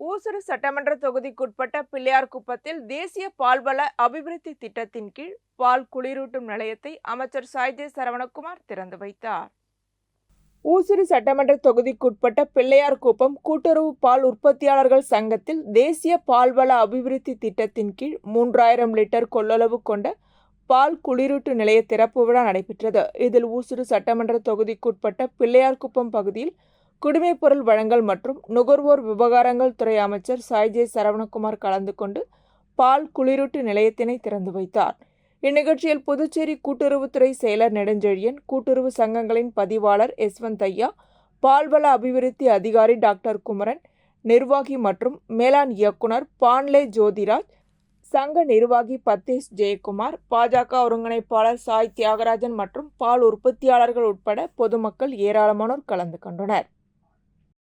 ஊசுடு சட்டமன்ற தொகுதிக்குட்பட்ட பிள்ளையார்குப்பத்தில் தேசிய பால்வள அபிவிருத்தி திட்டத்தின் கீழ் பால் குளிரூட்டும் நிலையத்தை அமைச்சர் சாய்தே சரவணகுமார் திறந்து வைத்தார். ஊசுடு சட்டமன்ற தொகுதிக்குட்பட்ட பிள்ளையார்குப்பம் கூட்டுறவு பால் உற்பத்தியாளர்கள் சங்கத்தில் தேசிய பால்வள அபிவிருத்தி திட்டத்தின் கீழ் மூன்றாயிரம் லிட்டர் கொள்ளளவு கொண்ட பால் குளிரூட்டு நிலைய திறப்பு விழா நடைபெற்றது. இதில் ஊசுரு சட்டமன்ற தொகுதிக்குட்பட்ட பிள்ளையார்குப்பம் பகுதியில் குடிமைப் பொருள் வழங்கல் மற்றும் நுகர்வோர் விவகாரங்கள் துறை அமைச்சர் சாய்ஜே சரவணகுமார் கலந்து கொண்டு பால் குளிரூட்டு நிலையத்தினை திறந்து வைத்தார். இந்நிகழ்ச்சியில் புதுச்சேரி கூட்டுறவுத்துறை செயலர் நெடுஞ்செழியன் கூட்டுறவு சங்கங்களின் பதிவாளர் யஸ்வந்த் ஐயா பால்வள அபிவிருத்தி அதிகாரி டாக்டர் குமரன் நிர்வாகி மற்றும் மேலாண் இயக்குனர் பான்லே ஜோதிராஜ் சங்க நிர்வாகி பத்தீஷ் ஜெயக்குமார் பாஜக ஒருங்கிணைப்பாளர் சாய் தியாகராஜன் மற்றும் பால் உற்பத்தியாளர்கள் உட்பட பொதுமக்கள் ஏராளமானோர் கலந்து கொண்டனர்.